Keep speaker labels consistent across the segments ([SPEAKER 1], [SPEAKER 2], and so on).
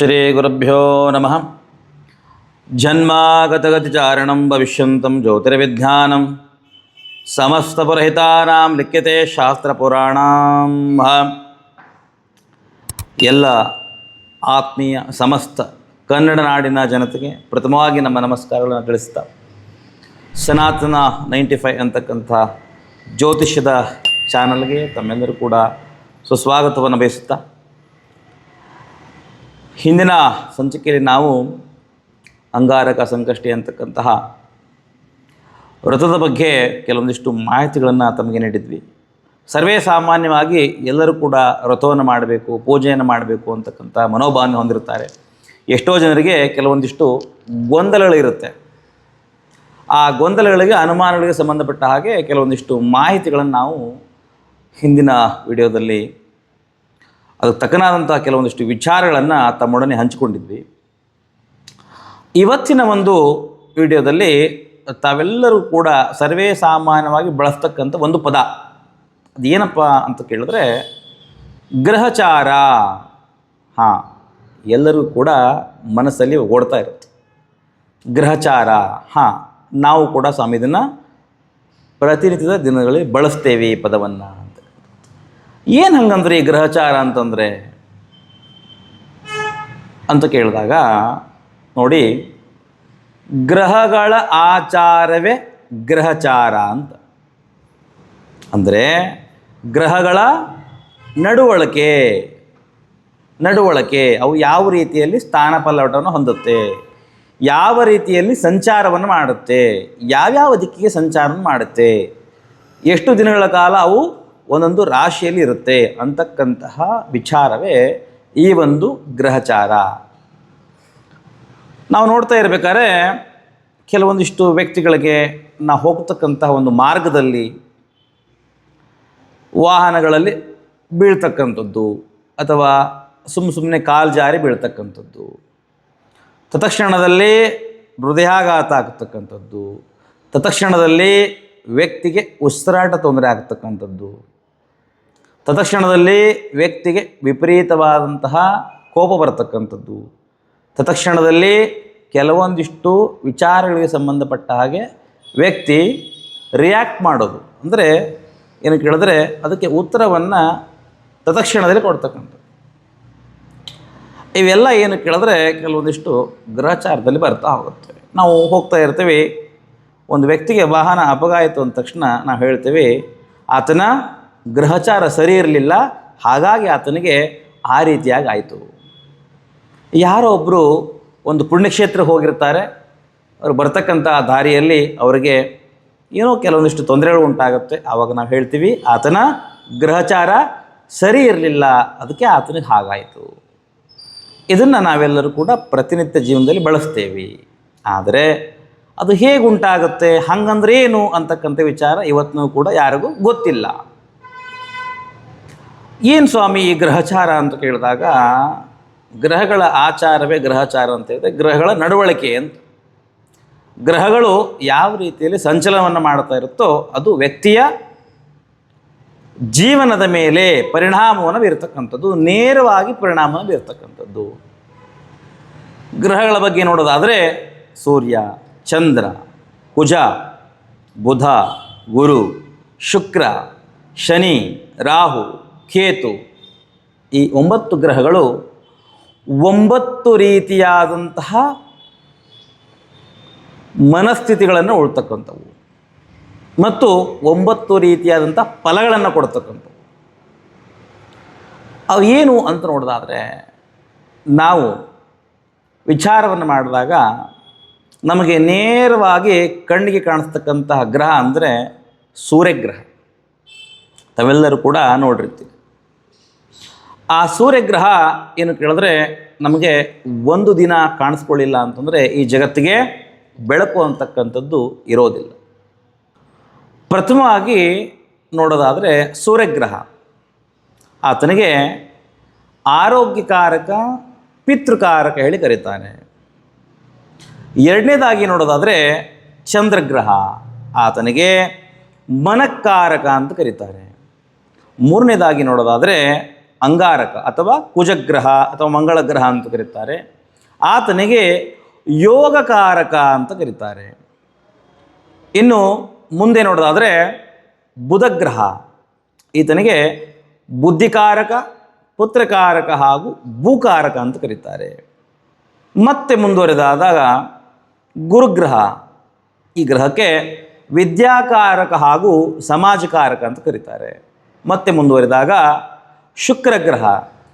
[SPEAKER 1] ಶ್ರೀಗುರುಭ್ಯೋ ನಮಃ. ಜನ್ಮಾಗತಗತಿಚಾರಣಂ ಭವಿಷ್ಯಂತಂ ಜ್ಯೋತಿರ್ವಿಜ್ಞಾನಂ. ಸಮಸ್ತಪುರಹಿತಾನಾಂ ಲಿಖ್ಯತೆ ಶಾಸ್ತ್ರಪುರಾಣಾಂ. ಎಲ್ಲ ಆತ್ಮೀಯ ಸಮಸ್ತ ಕನ್ನಡ ನಾಡಿನ ಜನತೆಗೆ ಪ್ರಥಮವಾಗಿ ನಮ್ಮ ನಮಸ್ಕಾರಗಳನ್ನು ತಿಳಿಸ್ತಾ, ಸನಾತನ ನೈಂಟಿ ಫೈವ್ ಅಂತಕ್ಕಂಥ ಜ್ಯೋತಿಷ್ಯದ ಚಾನಲ್ಗೆ ತಮ್ಮೆಲ್ಲರೂ ಕೂಡ ಸುಸ್ವಾಗತವನ್ನು ಬಯಸುತ್ತಾ ಹಿಂದಿನ ಸಂಚಿಕೆಯಲ್ಲಿ ನಾವು ಅಂಗಾರಕ ಸಂಕಷ್ಟಿ ಅಂತಕ್ಕಂತಹ ವ್ರತದ ಬಗ್ಗೆ ಕೆಲವೊಂದಿಷ್ಟು ಮಾಹಿತಿಗಳನ್ನು ತಮಗೆ ನೀಡಿದ್ವಿ. ಸರ್ವೇ ಸಾಮಾನ್ಯವಾಗಿ ಎಲ್ಲರೂ ಕೂಡ ವ್ರತವನ್ನು ಮಾಡಬೇಕು, ಪೂಜೆಯನ್ನು ಮಾಡಬೇಕು ಅಂತಕ್ಕಂಥ ಮನೋಭಾವನೆ ಹೊಂದಿರುತ್ತಾರೆ. ಎಷ್ಟೋ ಜನರಿಗೆ ಕೆಲವೊಂದಿಷ್ಟು ಗೊಂದಲಗಳಿರುತ್ತೆ ಆ ಗೊಂದಲಗಳಿಗೆ, ಅನುಮಾನಗಳಿಗೆ ಸಂಬಂಧಪಟ್ಟ ಹಾಗೆ ಕೆಲವೊಂದಿಷ್ಟು ಮಾಹಿತಿಗಳನ್ನು ನಾವು ಹಿಂದಿನ ವಿಡಿಯೋದಲ್ಲಿ ಅದಕ್ಕೆ ತಕ್ಕನಾದಂಥ ಕೆಲವೊಂದಿಷ್ಟು ವಿಚಾರಗಳನ್ನು ತಮ್ಮೊಡನೆ ಹಂಚಿಕೊಂಡಿದ್ವಿ. ಇವತ್ತಿನ ಒಂದು ವಿಡಿಯೋದಲ್ಲಿ ತಾವೆಲ್ಲರೂ ಕೂಡ ಸರ್ವೇ ಸಾಮಾನ್ಯವಾಗಿ ಬಳಸ್ತಕ್ಕಂಥ ಒಂದು ಪದ. ಅದೇನಪ್ಪ ಅಂತ ಕೇಳಿದ್ರೆ, ಗ್ರಹಚಾರ. ಹಾಂ, ಎಲ್ಲರೂ ಕೂಡ ಮನಸ್ಸಲ್ಲಿ ಓಡ್ತಾ ಇರುತ್ತೆ. ಗ್ರಹಚಾರ. ಹಾಂ, ನಾವು ಕೂಡ ಸ್ವಾಮಿ ಇದನ್ನು ಪ್ರತಿನಿತ್ಯದ ದಿನಗಳಲ್ಲಿ ಬಳಸ್ತೇವೆ ಈ ಪದವನ್ನು. ಏನು ಹಂಗಂದ್ರೆ ಈ ಗ್ರಹಚಾರ ಅಂತಂದರೆ? ಅಂತ ಕೇಳಿದಾಗ, ನೋಡಿ, ಗ್ರಹಗಳ ಆಚಾರವೇ ಗ್ರಹಚಾರ ಅಂತ. ಅಂದರೆ, ಗ್ರಹಗಳ ನಡುವಳಿಕೆ ನಡುವಳಿಕೆ, ಅವು ಯಾವ ರೀತಿಯಲ್ಲಿ ಸ್ಥಾನ ಪಲ್ಲಟವನ್ನು ಹೊಂದುತ್ತೆ? ಯಾವ ರೀತಿಯಲ್ಲಿ ಸಂಚಾರವನ್ನು ಮಾಡುತ್ತೆ? ಯಾವ್ಯಾವ ದಿಕ್ಕಿಗೆ ಸಂಚಾರವನ್ನು ಮಾಡುತ್ತೆ? ಎಷ್ಟು ದಿನಗಳ ಕಾಲ ಅವು ಒಂದೊಂದು ರಾಶಿಯಲ್ಲಿ ಇರುತ್ತೆ ಅಂತಕ್ಕಂತಹ ವಿಚಾರವೇ ಈ ಒಂದು ಗ್ರಹಚಾರ. ನಾವು ನೋಡ್ತಾ ಇರಬೇಕಾದ್ರೆ ಕೆಲವೊಂದಿಷ್ಟು ವ್ಯಕ್ತಿಗಳಿಗೆ ನಾವು ಹೋಗ್ತಕ್ಕಂತಹ ಒಂದು ಮಾರ್ಗದಲ್ಲಿ ವಾಹನಗಳಲ್ಲಿ ಬೀಳ್ತಕ್ಕಂಥದ್ದು ಅಥವಾ ಸುಮ್ಮ ಸುಮ್ಮನೆ ಕಾಲು ಜಾರಿ ಬೀಳ್ತಕ್ಕಂಥದ್ದು. ತತ್ಕ್ಷಣದಲ್ಲಿ ಹೃದಯಾಘಾತ ಆಗ್ತಕ್ಕಂಥದ್ದು. ತತ್ಕ್ಷಣದಲ್ಲಿ ವ್ಯಕ್ತಿಗೆ ಉಸಿರಾಟ ತೊಂದರೆ ಆಗ್ತಕ್ಕಂಥದ್ದು. ತತ್ಕ್ಷಣದಲ್ಲಿ ವ್ಯಕ್ತಿಗೆ ವಿಪರೀತವಾದಂತಹ ಕೋಪ ಬರತಕ್ಕಂಥದ್ದು. ತತ್ಕ್ಷಣದಲ್ಲಿ ಕೆಲವೊಂದಿಷ್ಟು ವಿಚಾರಗಳಿಗೆ ಸಂಬಂಧಪಟ್ಟ ಹಾಗೆ ವ್ಯಕ್ತಿ ರಿಯಾಕ್ಟ್ ಮಾಡೋದು. ಅಂದರೆ ಏನು ಕೇಳಿದ್ರೆ ಅದಕ್ಕೆ ಉತ್ತರವನ್ನು ತತ್ಕ್ಷಣದಲ್ಲಿ ಕೊಡ್ತಕ್ಕಂಥದ್ದು. ಇವೆಲ್ಲ ಏನು ಕೇಳಿದ್ರೆ ಕೆಲವೊಂದಿಷ್ಟು ಗ್ರಹಚಾರದಲ್ಲಿ ಬರ್ತಾ ಹೋಗುತ್ತೆ. ನಾವು ಹೋಗ್ತಾ ಇರ್ತೀವಿ, ಒಂದು ವ್ಯಕ್ತಿಗೆ ವಾಹನ ಅಪಘಾತ ಅಂದ ತಕ್ಷಣ ನಾವು ಹೇಳ್ತೀವಿ, ಆತನ ಗ್ರಹಚಾರ ಸರಿ ಇರಲಿಲ್ಲ, ಹಾಗಾಗಿ ಆತನಿಗೆ ಆ ರೀತಿಯಾಗಿ ಆಯಿತು. ಯಾರೋ ಒಬ್ಬರು ಒಂದು ಪುಣ್ಯಕ್ಷೇತ್ರಕ್ಕೆ ಹೋಗಿರ್ತಾರೆ, ಅವ್ರು ಬರ್ತಕ್ಕಂಥ ದಾರಿಯಲ್ಲಿ ಅವರಿಗೆ ಏನೋ ಕೆಲವೊಂದಿಷ್ಟು ತೊಂದರೆಗಳು ಉಂಟಾಗುತ್ತೆ. ಆವಾಗ ನಾವು ಹೇಳ್ತೀವಿ, ಆತನ ಗ್ರಹಚಾರ ಸರಿ ಇರಲಿಲ್ಲ, ಅದಕ್ಕೆ ಆತನಿಗೆ ಹಾಗಾಯಿತು. ಇದನ್ನು ನಾವೆಲ್ಲರೂ ಕೂಡ ಪ್ರತಿನಿತ್ಯ ಜೀವನದಲ್ಲಿ ಬಳಸ್ತೇವೆ. ಆದರೆ ಅದು ಹೇಗೆ ಉಂಟಾಗುತ್ತೆ ಹಂಗಂದ್ರೇನು ಅಂತಕ್ಕಂಥ ವಿಚಾರ ಇವತ್ತಿನೂ ಕೂಡ ಯಾರಿಗೂ ಗೊತ್ತಿಲ್ಲ. ಏನು ಸ್ವಾಮಿ ಈ ಗ್ರಹಚಾರ ಅಂತ ಕೇಳಿದಾಗ, ಗ್ರಹಗಳ ಆಚಾರವೇ ಗ್ರಹಚಾರ ಅಂತ ಹೇಳಿದ್ರೆ ಗ್ರಹಗಳ ನಡವಳಿಕೆ ಅಂತ. ಗ್ರಹಗಳು ಯಾವ ರೀತಿಯಲ್ಲಿ ಸಂಚಲನವನ್ನು ಮಾಡ್ತಾ ಇರುತ್ತೋ ಅದು ವ್ಯಕ್ತಿಯ ಜೀವನದ ಮೇಲೆ ಪರಿಣಾಮವನ್ನು ಬೀರ್ತಕ್ಕಂಥದ್ದು, ನೇರವಾಗಿ ಪರಿಣಾಮವನ್ನು ಬೀರ್ತಕ್ಕಂಥದ್ದು. ಗ್ರಹಗಳ ಬಗ್ಗೆ ನೋಡೋದಾದರೆ ಸೂರ್ಯ, ಚಂದ್ರ, ಕುಜ, ಬುಧ, ಗುರು, ಶುಕ್ರ, ಶನಿ, ರಾಹು. ಕೇತು. ಈ ಒಂಬತ್ತು ಗ್ರಹಗಳು ಒಂಬತ್ತು ರೀತಿಯಾದಂತಹ ಮನಸ್ಥಿತಿಗಳನ್ನು ಉಳ್ತಕ್ಕಂಥವು. ಮತ್ತು ಒಂಬತ್ತು ರೀತಿಯಾದಂಥ ಫಲಗಳನ್ನು ಕೊಡ್ತಕ್ಕಂಥವು. ಅವು ಏನು ಅಂತ ನೋಡೋದಾದರೆ, ನಾವು ವಿಚಾರವನ್ನು ಮಾಡಿದಾಗ ನಮಗೆ ನೇರವಾಗಿ ಕಣ್ಣಿಗೆ ಕಾಣಿಸ್ತಕ್ಕಂತಹ ಗ್ರಹ ಅಂದರೆ ಸೂರ್ಯಗ್ರಹ. ತಾವೆಲ್ಲರೂ ಕೂಡ ನೋಡಿರ್ತೀವಿ ಆ ಸೂರ್ಯಗ್ರಹ ಏನು ಕೇಳಿದ್ರೆ ನಮಗೆ ಒಂದು ದಿನ ಕಾಣಿಸ್ಕೊಳ್ಳಿಲ್ಲ ಅಂತಂದರೆ ಈ ಜಗತ್ತಿಗೆ ಬೆಳಕು ಅಂತಕ್ಕಂಥದ್ದು ಇರೋದಿಲ್ಲ. ಪ್ರಥಮವಾಗಿ ನೋಡೋದಾದರೆ ಸೂರ್ಯಗ್ರಹ. ಆತನಿಗೆ ಆರೋಗ್ಯಕಾರಕ, ಪಿತೃಕಾರಕ ಹೇಳಿ ಕರೀತಾನೆ. ಎರಡನೇದಾಗಿ ನೋಡೋದಾದರೆ ಚಂದ್ರಗ್ರಹ. ಆತನಿಗೆ ಮನಕ್ಕಾರಕ ಅಂತ ಕರೀತಾರೆ. ಮೂರನೇದಾಗಿ ನೋಡೋದಾದರೆ ಅಂಗಾರಕ ಅಥವಾ ಕುಜಗ್ರಹ ಅಥವಾ ಮಂಗಳ ಗ್ರಹ ಅಂತ ಕರೀತಾರೆ. ಆತನಿಗೆ ಯೋಗಕಾರಕ ಅಂತ ಕರೀತಾರೆ. ಇನ್ನು ಮುಂದೆ ನೋಡೋದಾದರೆ ಬುಧಗ್ರಹ. ಈತನಿಗೆ ಬುದ್ಧಿಕಾರಕ, ಪುತ್ರಕಾರಕ ಹಾಗೂ ಭೂಕಾರಕ ಅಂತ ಕರೀತಾರೆ. ಮತ್ತೆ ಮುಂದುವರೆದಾದಾಗ ಗುರುಗ್ರಹ. ಈ ಗ್ರಹಕ್ಕೆ ವಿದ್ಯಾಕಾರಕ ಹಾಗೂ ಸಮಾಜಕಾರಕ ಅಂತ ಕರೀತಾರೆ. ಮತ್ತೆ ಮುಂದುವರೆದಾಗ ಶುಕ್ರ ಗ್ರಹ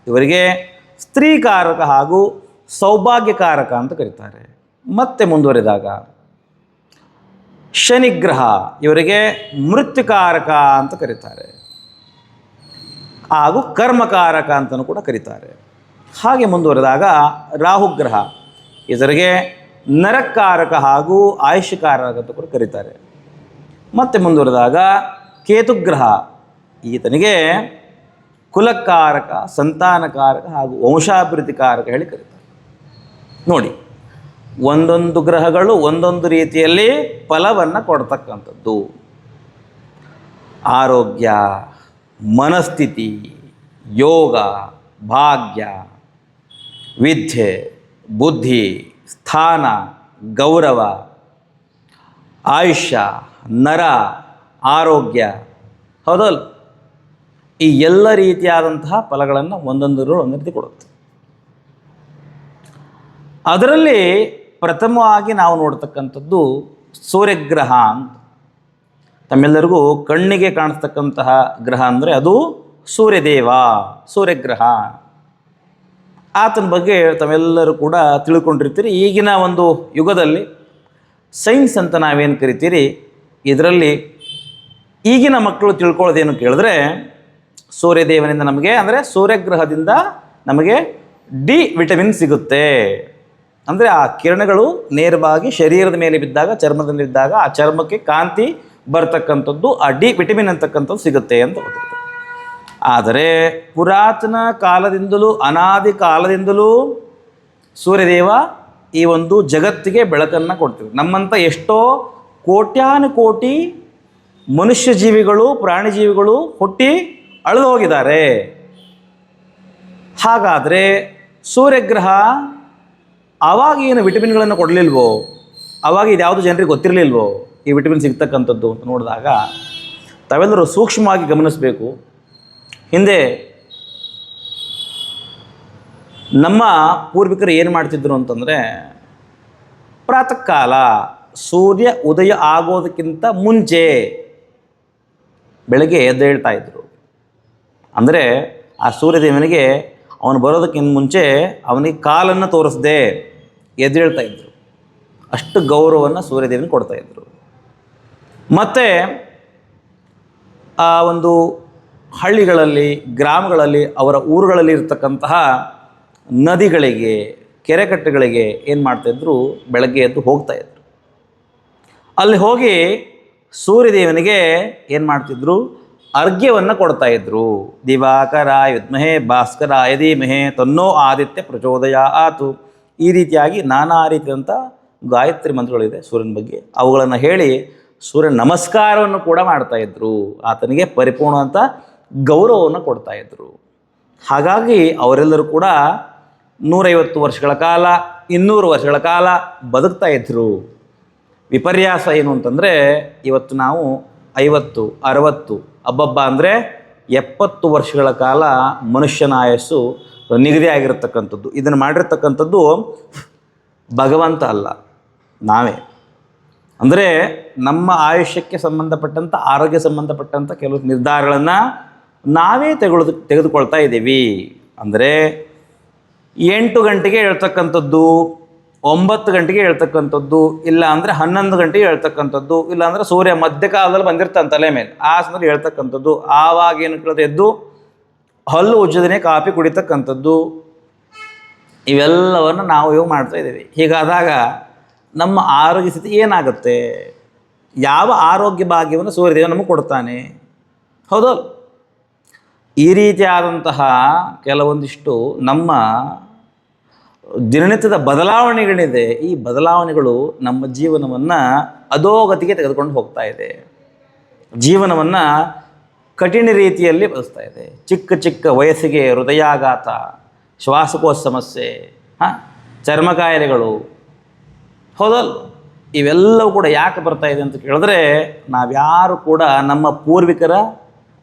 [SPEAKER 1] ಇವರಿಗೆ ಸ್ತ್ರೀಕಾರಕ ಹಾಗೂ ಸೌಭಾಗ್ಯಕಾರಕ ಅಂತ ಕರೀತಾರೆ. ಮತ್ತೆ ಮುಂದುವರೆದಾಗ ಶನಿಗ್ರಹ. ಇವರಿಗೆ ಮೃತ್ಯುಕಾರಕ ಅಂತ ಕರೀತಾರೆ. ಹಾಗೂ ಕರ್ಮಕಾರಕ ಅಂತಲೂ ಕೂಡ ಕರೀತಾರೆ. ಹಾಗೆ ಮುಂದುವರೆದಾಗ ರಾಹುಗ್ರಹ. ಇದರಿಗೆ ನರಕಾರಕ ಹಾಗೂ ಆಯುಷ್ಯಕಾರಕ ಅಂತ ಕೂಡ ಕರೀತಾರೆ. ಮತ್ತೆ ಮುಂದುವರೆದಾಗ ಕೇತುಗ್ರಹ. ಈತನಿಗೆ ಕುಲಕಾರಕ, ಸಂತಾನಕಾರಕ ಹಾಗೂ ವಂಶಾಭಿವೃದ್ಧಿಕಾರಕ ಹೇಳಿ ಕರೀತಾರೆ. ನೋಡಿ, ಒಂದೊಂದು ಗ್ರಹಗಳು ಒಂದೊಂದು ರೀತಿಯಲ್ಲಿ ಫಲವನ್ನು ಕೊಡ್ತಕ್ಕಂಥದ್ದು. ಆರೋಗ್ಯ, ಮನಸ್ಥಿತಿ, ಯೋಗ, ಭಾಗ್ಯ, ವಿದ್ಯೆ, ಬುದ್ಧಿ, ಸ್ಥಾನ, ಗೌರವ, ಆಯುಷ್ಯ, ನರ, ಆರೋಗ್ಯ ಹೌದಲ್ಲ ಈ ಎಲ್ಲ ರೀತಿಯಾದಂತಹ ಫಲಗಳನ್ನು ಒಂದೊಂದು ಒಂದೊಂದು ರೀತಿ ಕೊಡುತ್ತೆ. ಅದರಲ್ಲಿ ಪ್ರಥಮವಾಗಿ ನಾವು ನೋಡ್ತಕ್ಕಂಥದ್ದು ಸೂರ್ಯಗ್ರಹ ಅಂತ. ತಮ್ಮೆಲ್ಲರಿಗೂ ಕಣ್ಣಿಗೆ ಕಾಣಿಸ್ತಕ್ಕಂತಹ ಗ್ರಹ ಅಂದರೆ ಅದು ಸೂರ್ಯದೇವ, ಸೂರ್ಯಗ್ರಹ. ಆತನ ಬಗ್ಗೆ ತಾವೆಲ್ಲರೂ ಕೂಡ ತಿಳ್ಕೊಂಡಿರ್ತೀರಿ. ಈಗಿನ ಒಂದು ಯುಗದಲ್ಲಿ ಸೈನ್ಸ್ ಅಂತ ನಾವೇನು ಕರಿತೀರಿ? ಇದರಲ್ಲಿ ಈಗಿನ ಮಕ್ಕಳು ತಿಳ್ಕೊಳ್ಳೋದೇನು ಕೇಳಿದ್ರೆ ಸೂರ್ಯದೇವನಿಂದ ನಮಗೆ, ಅಂದರೆ ಸೂರ್ಯಗ್ರಹದಿಂದ ನಮಗೆ ಡಿ ವಿಟಮಿನ್ ಸಿಗುತ್ತೆ. ಅಂದರೆ ಆ ಕಿರಣಗಳು ನೇರವಾಗಿ ಶರೀರದ ಮೇಲೆ ಬಿದ್ದಾಗ ಚರ್ಮದ ಮೇಲೆ ಬಿದ್ದಾಗ ಆ ಚರ್ಮಕ್ಕೆ ಕಾಂತಿ ಬರ್ತಕ್ಕಂಥದ್ದು, ಆ ಡಿ ವಿಟಮಿನ್ ಅಂತಕ್ಕಂಥದ್ದು ಸಿಗುತ್ತೆ ಅಂತ ಗೊತ್ತಿರುತ್ತೆ ಆದರೆ ಪುರಾತನ ಕಾಲದಿಂದಲೂ, ಅನಾದಿ ಕಾಲದಿಂದಲೂ ಸೂರ್ಯದೇವ ಈ ಒಂದು ಜಗತ್ತಿಗೆ ಬೆಳಕನ್ನು ಕೊಡ್ತೀವಿ ನಮ್ಮಂಥ ಎಷ್ಟೋ ಕೋಟ್ಯಾನು ಕೋಟಿ ಮನುಷ್ಯ ಜೀವಿಗಳು ಪ್ರಾಣಿ ಜೀವಿಗಳು ಹುಟ್ಟಿ ಅಳಿದು ಹೋಗಿದ್ದಾರೆ. ಹಾಗಾದರೆ ಸೂರ್ಯಗ್ರಹ ಆವಾಗ ಏನು ವಿಟಮಿನ್ಗಳನ್ನು ಕೊಡಲಿಲ್ವೋ ಆವಾಗ ಇದು ಯಾವುದು ಜನರಿಗೆ ಗೊತ್ತಿರಲಿಲ್ವೋ, ಈ ವಿಟಮಿನ್ ಸಿಗ್ತಕ್ಕಂಥದ್ದು ಅಂತ ನೋಡಿದಾಗ ತಾವೆಲ್ಲರೂ ಸೂಕ್ಷ್ಮವಾಗಿ ಗಮನಿಸಬೇಕು. ಹಿಂದೆ ನಮ್ಮ ಪೂರ್ವಿಕರು ಏನು ಮಾಡ್ತಿದ್ರು ಅಂತಂದರೆ, ಪ್ರಾತಃ ಕಾಲ ಸೂರ್ಯ ಉದಯ ಆಗೋದಕ್ಕಿಂತ ಮುಂಚೆ ಬೆಳಗ್ಗೆ ಎದ್ದೇಳ್ತಾ ಇದ್ರು. ಅಂದರೆ ಆ ಸೂರ್ಯದೇವನಿಗೆ ಅವನು ಬರೋದಕ್ಕಿಂತ ಮುಂಚೆ ಅವನಿಗೆ ಕಾಲನ್ನು ತೋರಿಸದೆ ಎದ್ದೇಳ್ತಾ ಇದ್ರು. ಅಷ್ಟು ಗೌರವವನ್ನು ಸೂರ್ಯದೇವನಿಗೆ ಕೊಡ್ತಾ ಇದ್ರು. ಮತ್ತು ಆ ಒಂದು ಹಳ್ಳಿಗಳಲ್ಲಿ, ಗ್ರಾಮಗಳಲ್ಲಿ, ಅವರ ಊರುಗಳಲ್ಲಿ ಇರ್ತಕ್ಕಂತಹ ನದಿಗಳಿಗೆ, ಕೆರೆಕಟ್ಟೆಗಳಿಗೆ ಏನು ಮಾಡ್ತಾಯಿದ್ರು ಬೆಳಗ್ಗೆ ಎದ್ದು ಹೋಗ್ತಾಯಿದ್ರು ಅಲ್ಲಿ ಹೋಗಿ ಸೂರ್ಯದೇವನಿಗೆ ಏನು ಮಾಡ್ತಿದ್ರು? ಅರ್ಘ್ಯವನ್ನು ಕೊಡ್ತಾ ಇದ್ರು. ದಿವಾಕರಾಯ ವಿದ್ಮಹೇ ಭಾಸ್ಕರಾಯ ಧೀಮಹೇ ತನ್ನೋ ಆದಿತ್ಯ ಪ್ರಚೋದಯ ಆತು. ಈ ರೀತಿಯಾಗಿ ನಾನಾ ರೀತಿಯಂಥ ಗಾಯತ್ರಿ ಮಂತ್ರಗಳಿದೆ ಸೂರ್ಯನ ಬಗ್ಗೆ. ಅವುಗಳನ್ನು ಹೇಳಿ ಸೂರ್ಯ ನಮಸ್ಕಾರವನ್ನು ಕೂಡ ಮಾಡ್ತಾ ಇದ್ರು. ಆತನಿಗೆ ಪರಿಪೂರ್ಣ ಅಂತ ಗೌರವವನ್ನು ಕೊಡ್ತಾ ಇದ್ರು. ಹಾಗಾಗಿ ಅವರೆಲ್ಲರೂ ಕೂಡ ನೂರೈವತ್ತು ವರ್ಷಗಳ ಕಾಲ, ಇನ್ನೂರು ವರ್ಷಗಳ ಕಾಲ ಬದುಕ್ತಾ ಇದ್ರು. ವಿಪರ್ಯಾಸ ಏನು ಅಂತಂದರೆ ಇವತ್ತು ನಾವು ಐವತ್ತು, ಅರವತ್ತು ಅಬ್ಬಬ್ಬ ಅಂದರೆ ಎಪ್ಪತ್ತು ವರ್ಷಗಳ ಕಾಲ ಮನುಷ್ಯನ ಆಯಸ್ಸು ನಿಗದಿ ಆಗಿರತಕ್ಕಂಥದ್ದು. ಇದನ್ನು ಮಾಡಿರ್ತಕ್ಕಂಥದ್ದು ಭಗವಂತ ಅಲ್ಲ, ನಾವೇ. ಅಂದರೆ ನಮ್ಮ ಆಯುಷ್ಯಕ್ಕೆ ಸಂಬಂಧಪಟ್ಟಂಥ ಆರೋಗ್ಯ ಸಂಬಂಧಪಟ್ಟಂಥ ಕೆಲವು ನಿರ್ಧಾರಗಳನ್ನು ನಾವೇ ತೆಗೆದು, ತೆಗೆದುಕೊಳ್ತಾ ಇದ್ದೀವಿ. ಅಂದರೆ ಎಂಟು ಗಂಟೆಗೆ ಹೇಳ್ತಕ್ಕಂಥದ್ದು ಒಂಬತ್ತು ಗಂಟೆಗೆ ಹೇಳ್ತಕ್ಕಂಥದ್ದು, ಇಲ್ಲ ಅಂದರೆ ಹನ್ನೊಂದು ಗಂಟೆಗೆ ಹೇಳ್ತಕ್ಕಂಥದ್ದು, ಇಲ್ಲ ಅಂದರೆ ಸೂರ್ಯ ಮಧ್ಯಕಾಲದಲ್ಲಿ ಬಂದಿರ್ತಾನೆ ತಲೆ ಮೇಲೆ. ಆ ಸಮಯದಲ್ಲಿ ಹೇಳ್ತಕ್ಕಂಥದ್ದು, ಆವಾಗ ಏನು ಕೇಳಿದ್ರೆ ಎದ್ದು ಹಲ್ಲು ಉಜ್ಜದನೆ ಕಾಫಿ ಕುಡಿತಕ್ಕಂಥದ್ದು. ಇವೆಲ್ಲವನ್ನು ನಾವು ಇವು ಮಾಡ್ತಾ ಇದ್ದೀವಿ. ಹೀಗಾದಾಗ ನಮ್ಮ ಆರೋಗ್ಯ ಸ್ಥಿತಿ ಏನಾಗುತ್ತೆ? ಯಾವ ಆರೋಗ್ಯ ಭಾಗ್ಯವನ್ನು ಸೂರ್ಯದೇವ ನಮಗೆ ಕೊಡ್ತಾನೆ? ಹೌದಲ್ಲ? ಈ ರೀತಿಯಾದಂತಹ ಕೆಲವೊಂದಿಷ್ಟು ನಮ್ಮ ದಿನನಿತ್ಯದ ಬದಲಾವಣೆಗಳಿದೆ. ಈ ಬದಲಾವಣೆಗಳು ನಮ್ಮ ಜೀವನವನ್ನು ಅಧೋಗತಿಗೆ ತೆಗೆದುಕೊಂಡು ಹೋಗ್ತಾ ಇದೆ. ಜೀವನವನ್ನು ಕಠಿಣ ರೀತಿಯಲ್ಲಿ ಬದಸ್ತಾ ಇದೆ. ಚಿಕ್ಕ ಚಿಕ್ಕ ವಯಸ್ಸಿಗೆ ಹೃದಯಾಘಾತ, ಶ್ವಾಸಕೋಶ ಸಮಸ್ಯೆ, ಹಾಂ, ಚರ್ಮ ಕಾಯಿಲೆಗಳು ಹೌದಲ್ಲ ಇವೆಲ್ಲವೂ ಕೂಡ ಯಾಕೆ ಬರ್ತಾ ಇದೆ ಅಂತ ಕೇಳಿದ್ರೆ, ನಾವ್ಯಾರು ಕೂಡ ನಮ್ಮ ಪೂರ್ವಿಕರ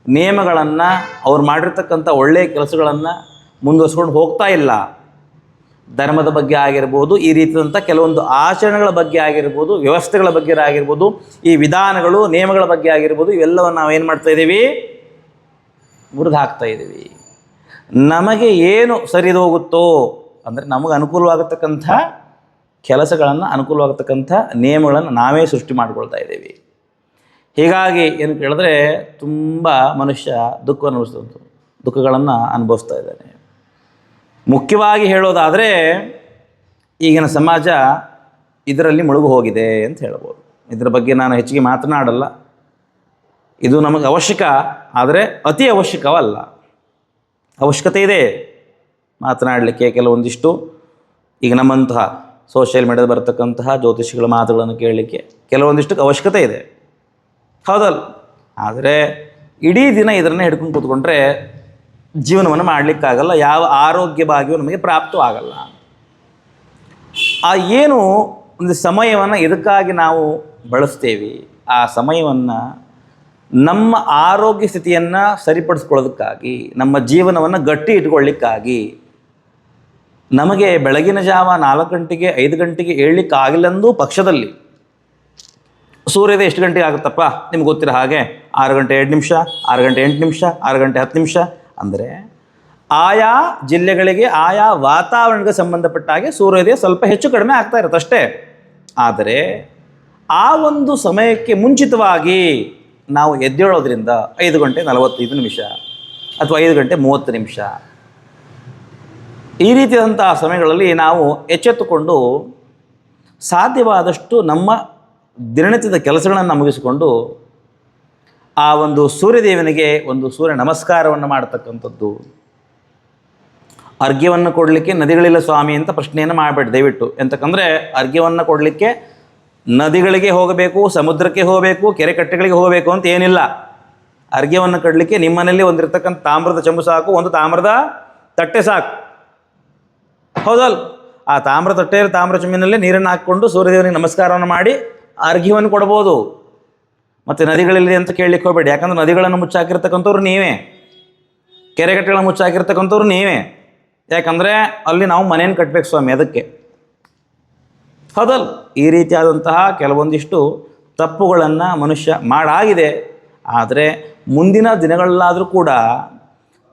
[SPEAKER 1] ನಿಯಮಗಳನ್ನು, ಅವ್ರು ಮಾಡಿರ್ತಕ್ಕಂಥ ಒಳ್ಳೆಯ ಕೆಲಸಗಳನ್ನು ಮುಂದುವರ್ಸ್ಕೊಂಡು ಹೋಗ್ತಾ ಇಲ್ಲ. ಧರ್ಮದ ಬಗ್ಗೆ ಆಗಿರ್ಬೋದು, ಈ ರೀತಿಯಾದಂಥ ಕೆಲವೊಂದು ಆಚರಣೆಗಳ ಬಗ್ಗೆ ಆಗಿರ್ಬೋದು, ವ್ಯವಸ್ಥೆಗಳ ಬಗ್ಗೆ ಆಗಿರ್ಬೋದು, ಈ ವಿಧಾನಗಳು, ನಿಯಮಗಳ ಬಗ್ಗೆ ಆಗಿರ್ಬೋದು, ಇವೆಲ್ಲವನ್ನು ನಾವು ಏನು ಮಾಡ್ತಾ ಇದ್ದೀವಿ? ಮುರಿದು ಹಾಕ್ತಾ ಇದ್ದೀವಿ. ನಮಗೆ ಏನು ಸರಿದೋಗುತ್ತೋ, ಅಂದರೆ ನಮಗೆ ಅನುಕೂಲವಾಗತಕ್ಕಂಥ ಕೆಲಸಗಳನ್ನು, ಅನುಕೂಲವಾಗತಕ್ಕಂಥ ನಿಯಮಗಳನ್ನು ನಾವೇ ಸೃಷ್ಟಿ ಮಾಡಿಕೊಳ್ತಾ ಇದ್ದೀವಿ. ಹೀಗಾಗಿ ಏನು ಕೇಳಿದ್ರೆ, ತುಂಬ ಮನುಷ್ಯ ದುಃಖ ಅನುಭವಿಸ್ತು ದುಃಖಗಳನ್ನು ಅನುಭವಿಸ್ತಾ ಇದ್ದಾನೆ. ಮುಖ್ಯವಾಗಿ ಹೇಳೋದಾದರೆ ಈಗಿನ ಸಮಾಜ ಇದರಲ್ಲಿ ಮುಳುಗು ಹೋಗಿದೆ ಅಂತ ಹೇಳ್ಬೋದು. ಇದರ ಬಗ್ಗೆ ನಾನು ಹೆಚ್ಚಿಗೆ ಮಾತನಾಡಲ್ಲ. ಇದು ನಮಗೆ ಅವಶ್ಯಕ, ಆದರೆ ಅತಿ ಅವಶ್ಯಕವಲ್ಲ. ಅವಶ್ಯಕತೆ ಇದೆ. ಮಾತನಾಡಲಿಕ್ಕೆ ಕೆಲವೊಂದಿಷ್ಟು ಈಗ ನಮ್ಮಂತಹ ಸೋಷಿಯಲ್ ಮೀಡಿಯಾದ ಬರತಕ್ಕಂತಹ ಜ್ಯೋತಿಷಿಗಳ ಮಾತುಗಳನ್ನು ಕೇಳಲಿಕ್ಕೆ ಕೆಲವೊಂದಿಷ್ಟು ಅವಶ್ಯಕತೆ ಇದೆ. ಹೌದಲ್ಲ? ಆದರೆ ಇಡೀ ದಿನ ಇದನ್ನೇ ಹಿಡ್ಕೊಂಡು ಕೂತ್ಕೊಂಡ್ರೆ ಜೀವನವನ್ನು ಮಾಡಲಿಕ್ಕಾಗಲ್ಲ. ಯಾವ ಆರೋಗ್ಯ ನಮಗೆ ಪ್ರಾಪ್ತವಾಗಲ್ಲ. ಆ ಏನು ಒಂದು ಸಮಯವನ್ನು ಇದಕ್ಕಾಗಿ ನಾವು ಬಳಸ್ತೇವೆ? ಆ ಸಮಯವನ್ನು ನಮ್ಮ ಆರೋಗ್ಯ ಸ್ಥಿತಿಯನ್ನು ಸರಿಪಡಿಸ್ಕೊಳ್ಳೋದಕ್ಕಾಗಿ, ನಮ್ಮ ಜೀವನವನ್ನು ಗಟ್ಟಿ ಇಟ್ಕೊಳ್ಳಿಕ್ಕಾಗಿ ನಮಗೆ ಬೆಳಗಿನ ಜಾವ ನಾಲ್ಕು ಗಂಟೆಗೆ, ಐದು ಗಂಟೆಗೆ ಏಳಲಿಕ್ಕಾಗಿಲ್ಲಂದು ಪಕ್ಷದಲ್ಲಿ ಸೂರ್ಯದ ಎಷ್ಟು ಗಂಟೆಗೆ ಆಗುತ್ತಪ್ಪ? ನಿಮ್ಗೆ ಗೊತ್ತಿರೋ ಹಾಗೆ ಆರು ಗಂಟೆ ಎರಡು ನಿಮಿಷ, ಆರು ಗಂಟೆ ಎಂಟು ನಿಮಿಷ, ಆರು ಗಂಟೆ ಹತ್ತು ನಿಮಿಷ ಅಂದರೆ ಆಯಾ ಜಿಲ್ಲೆಗಳಿಗೆ ಆಯಾ ವಾತಾವರಣಕ್ಕೆ ಸಂಬಂಧಪಟ್ಟ ಹಾಗೆ ಸೂರ್ಯೋದಯ ಸ್ವಲ್ಪ ಹೆಚ್ಚು ಕಡಿಮೆ ಆಗ್ತಾ ಇರುತ್ತೆ ಅಷ್ಟೇ. ಆದರೆ ಆ ಒಂದು ಸಮಯಕ್ಕೆ ಮುಂಚಿತವಾಗಿ ನಾವು ಎದ್ದೇಳೋದ್ರಿಂದ ಐದು ಗಂಟೆ ನಲವತ್ತೈದು ನಿಮಿಷ ಅಥವಾ ಐದು ಗಂಟೆ ಮೂವತ್ತು ನಿಮಿಷ ಈ ರೀತಿಯಾದಂಥ ಸಮಯಗಳಲ್ಲಿ ನಾವು ಎಚ್ಚೆತ್ತುಕೊಂಡು ಸಾಧ್ಯವಾದಷ್ಟು ನಮ್ಮ ದಿನನಿತ್ಯದ ಕೆಲಸಗಳನ್ನು ಮುಗಿಸಿಕೊಂಡು ಆ ಒಂದು ಸೂರ್ಯದೇವನಿಗೆ ಒಂದು ಸೂರ್ಯ ನಮಸ್ಕಾರವನ್ನು ಮಾಡತಕ್ಕಂಥದ್ದು. ಅರ್ಘ್ಯವನ್ನು ಕೊಡಲಿಕ್ಕೆ ನದಿಗಳಿಲ್ಲ ಸ್ವಾಮಿ ಅಂತ ಪ್ರಶ್ನೆಯನ್ನು ಮಾಡಬೇಡಿ, ದಯವಿಟ್ಟು. ಎಂತಕ್ಕಂದರೆ ಅರ್ಘ್ಯವನ್ನು ಕೊಡಲಿಕ್ಕೆ ನದಿಗಳಿಗೆ ಹೋಗಬೇಕು, ಸಮುದ್ರಕ್ಕೆ ಹೋಗಬೇಕು ಕೆರೆ ಕಟ್ಟೆಗಳಿಗೆ ಹೋಗಬೇಕು ಅಂತ ಏನಿಲ್ಲ. ಅರ್ಘ್ಯವನ್ನು ಕಡಲಿಕ್ಕೆ ನಿಮ್ಮನೇಲಿ ಒಂದಿರ್ತಕ್ಕಂಥ ತಾಮ್ರದ ಚಂಬು ಸಾಕು, ಒಂದು ತಾಮ್ರದ ತಟ್ಟೆ ಸಾಕು. ಹೌದಲ್? ಆ ತಾಮ್ರ ತಟ್ಟೆಯಲ್ಲಿ ತಾಮ್ರ ಚುಮ್ಮಿನಲ್ಲಿ ನೀರನ್ನು ಹಾಕ್ಕೊಂಡು ಸೂರ್ಯದೇವನಿಗೆ ನಮಸ್ಕಾರವನ್ನು ಮಾಡಿ ಅರ್ಘ್ಯವನ್ನು ಕೊಡ್ಬೋದು. ಮತ್ತು ನದಿಗಳಲ್ಲಿ ಅಂತ ಕೇಳಲಿಕ್ಕೆ ಹೋಗಬೇಡಿ. ಯಾಕಂದ್ರೆ ನದಿಗಳನ್ನು ಮುಚ್ಚಾಕಿರ್ತಕ್ಕಂಥವ್ರು ನೀವೇ. ಕೆರೆಗಟ್ಟೆಗಳನ್ನು ಮುಚ್ಚಾಕಿರ್ತಕ್ಕಂಥವ್ರು ನೀವೇ. ಯಾಕಂದರೆ ಅಲ್ಲಿ ನಾವು ಮನೆಯನ್ನು ಕಟ್ಟಬೇಕು ಸ್ವಾಮಿ, ಅದಕ್ಕೆ. ಹೌದಲ್? ಈ ರೀತಿಯಾದಂತಹ ಕೆಲವೊಂದಿಷ್ಟು ತಪ್ಪುಗಳನ್ನು ಮನುಷ್ಯ ಮಾಡಾಗಿದೆ. ಆದರೆ ಮುಂದಿನ ದಿನಗಳಲ್ಲಾದರೂ ಕೂಡ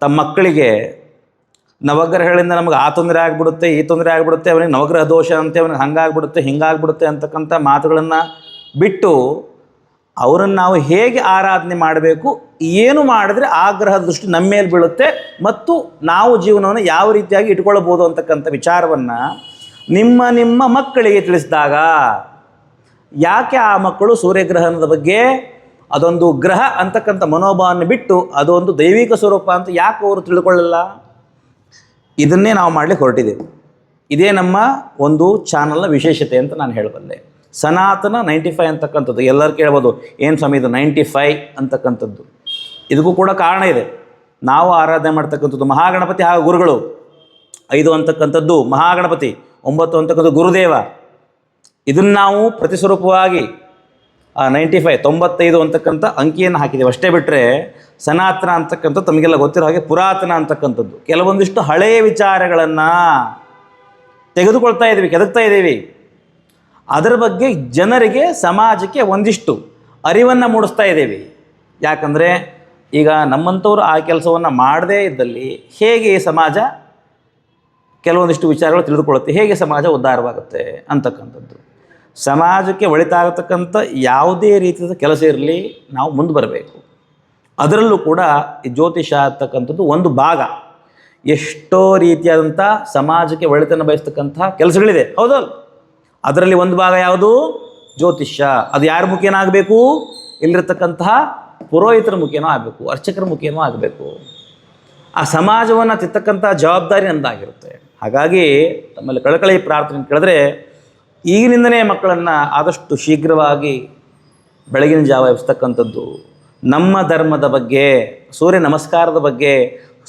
[SPEAKER 1] ತಮ್ಮ ಮಕ್ಕಳಿಗೆ ನವಗ್ರಹಗಳಿಂದ ನಮಗೆ ಆ ತೊಂದರೆ ಆಗಿಬಿಡುತ್ತೆ, ಈ ತೊಂದರೆ ಆಗಿಬಿಡುತ್ತೆ, ಅವನಿಗೆ ನವಗ್ರಹ ದೋಷ ಅಂತೆ, ಅವನಿಗೆ ಹಂಗಾಗ್ಬಿಡುತ್ತೆ, ಹಿಂಗಾಗ್ಬಿಡುತ್ತೆ ಅಂತಕ್ಕಂಥ ಮಾತುಗಳನ್ನು ಬಿಟ್ಟು ಅವರನ್ನು ನಾವು ಹೇಗೆ ಆರಾಧನೆ ಮಾಡಬೇಕು, ಏನು ಮಾಡಿದ್ರೆ ಆಗ್ರಹ ದೃಷ್ಟಿ ನಮ್ಮ ಮೇಲೆ ಬೀಳುತ್ತೆ ಮತ್ತು ನಾವು ಜೀವನವನ್ನು ಯಾವ ರೀತಿಯಾಗಿ ಇಟ್ಕೊಳ್ಬೋದು ಅಂತಕ್ಕಂಥ ವಿಚಾರವನ್ನು ನಿಮ್ಮ ನಿಮ್ಮ ಮಕ್ಕಳಿಗೆ ತಿಳಿಸಿದಾಗ, ಯಾಕೆ ಆ ಮಕ್ಕಳು ಸೂರ್ಯಗ್ರಹಣದ ಬಗ್ಗೆ ಅದೊಂದು ಗ್ರಹ ಅಂತಕ್ಕಂಥ ಮನೋಭಾವವನ್ನು ಬಿಟ್ಟು ಅದೊಂದು ದೈವಿಕ ಸ್ವರೂಪ ಅಂತ ಯಾಕೆ ಅವರು ತಿಳ್ಕೊಳ್ಳಲ್ಲ? ಇದನ್ನೇ ನಾವು ಮಾಡಲಿಕ್ಕೆ ಹೊರಟಿದ್ದೇವೆ. ಇದೇ ನಮ್ಮ ಒಂದು ಚಾನಲ್ನ ವಿಶೇಷತೆ ಅಂತ ನಾನು ಹೇಳಬಲ್ಲೆ. ಸನಾತನ ನೈಂಟಿ ಫೈವ್ ಅಂತಕ್ಕಂಥದ್ದು. ಎಲ್ಲರೂ ಕೇಳ್ಬೋದು, ಏನು ಸ್ವಾಮಿ ಇದು ನೈಂಟಿ ಫೈವ್ ಅಂತಕ್ಕಂಥದ್ದು? ಇದಕ್ಕೂ ಕೂಡ ಕಾರಣ ಇದೆ. ನಾವು ಆರಾಧನೆ ಮಾಡ್ತಕ್ಕಂಥದ್ದು ಮಹಾಗಣಪತಿ ಹಾಗೂ ಗುರುಗಳು. ಐದು ಅಂತಕ್ಕಂಥದ್ದು ಮಹಾಗಣಪತಿ, ಒಂಬತ್ತು ಅಂತಕ್ಕಂಥದ್ದು ಗುರುದೇವ. ಇದನ್ನು ನಾವು ಪ್ರತಿಸ್ವರೂಪವಾಗಿ ನೈಂಟಿ ಫೈವ್ ತೊಂಬತ್ತೈದು ಅಂತಕ್ಕಂಥ ಅಂಕಿಯನ್ನು ಹಾಕಿದ್ದೇವೆ ಅಷ್ಟೇ ಬಿಟ್ಟರೆ ಸನಾತನ ಅಂತಕ್ಕಂಥ ತಮಗೆಲ್ಲ ಗೊತ್ತಿರೋ ಹಾಗೆ ಪುರಾತನ ಅಂತಕ್ಕಂಥದ್ದು. ಕೆಲವೊಂದಿಷ್ಟು ಹಳೆಯ ವಿಚಾರಗಳನ್ನು ತೆಗೆದುಕೊಳ್ತಾ ಇದ್ದೀವಿ ಕೆದಕ್ತಾ ಇದ್ದೀವಿ ಅದರ ಬಗ್ಗೆ ಜನರಿಗೆ ಸಮಾಜಕ್ಕೆ ಒಂದಿಷ್ಟು ಅರಿವನ್ನು ಮೂಡಿಸ್ತಾ ಇದ್ದೀವಿ. ಯಾಕಂದರೆ ಈಗ ನಮ್ಮಂಥವ್ರು ಆ ಕೆಲಸವನ್ನು ಮಾಡದೇ ಇದ್ದಲ್ಲಿ ಹೇಗೆ ಈ ಸಮಾಜ ಕೆಲವೊಂದಿಷ್ಟು ವಿಚಾರಗಳು ತಿಳಿದುಕೊಳ್ಳುತ್ತೆ, ಹೇಗೆ ಸಮಾಜ ಉದ್ಧಾರವಾಗುತ್ತೆ ಅಂತಕ್ಕಂಥದ್ದು. ಸಮಾಜಕ್ಕೆ ಒಳಿತಾಗತಕ್ಕಂಥ ಯಾವುದೇ ರೀತಿಯ ಕೆಲಸ ಇರಲಿ ನಾವು ಮುಂದೆ ಬರಬೇಕು. ಅದರಲ್ಲೂ ಕೂಡ ಈ ಜ್ಯೋತಿಷ ಅಂತಕ್ಕಂಥದ್ದು ಒಂದು ಭಾಗ. ಎಷ್ಟೋ ರೀತಿಯಾದಂಥ ಸಮಾಜಕ್ಕೆ ಒಳಿತನ್ನು ಬಯಸ್ತಕ್ಕಂಥ ಕೆಲಸಗಳಿದೆ. ಹೌದಲ್ಲ? ಅದರಲ್ಲಿ ಒಂದು ಭಾಗ ಯಾವುದು? ಜ್ಯೋತಿಷ್ಯ. ಅದು ಯಾರ ಮುಖೇನ ಆಗಬೇಕು? ಇಲ್ಲಿರ್ತಕ್ಕಂತಹ ಪುರೋಹಿತರ ಮುಖೇನೋ ಆಗಬೇಕು, ಅರ್ಚಕರ ಮುಖೇನೋ ಆಗಬೇಕು. ಆ ಸಮಾಜವನ್ನು ತಿತ್ತಕ್ಕಂಥ ಜವಾಬ್ದಾರಿ ನಂದಾಗಿರುತ್ತೆ ಹಾಗಾಗಿ ತಮ್ಮಲ್ಲಿ ಕಳಕಳಿ ಪ್ರಾರ್ಥನೆ ಕೇಳಿದ್ರೆ ಈಗಿನಿಂದನೇ ಮಕ್ಕಳನ್ನು ಆದಷ್ಟು ಶೀಘ್ರವಾಗಿ ಬೆಳಗಿನ ಜಾವ ಎಬ್ಸ್ತಕ್ಕಂಥದ್ದು ನಮ್ಮ ಧರ್ಮದ ಬಗ್ಗೆ, ಸೂರ್ಯ ನಮಸ್ಕಾರದ ಬಗ್ಗೆ,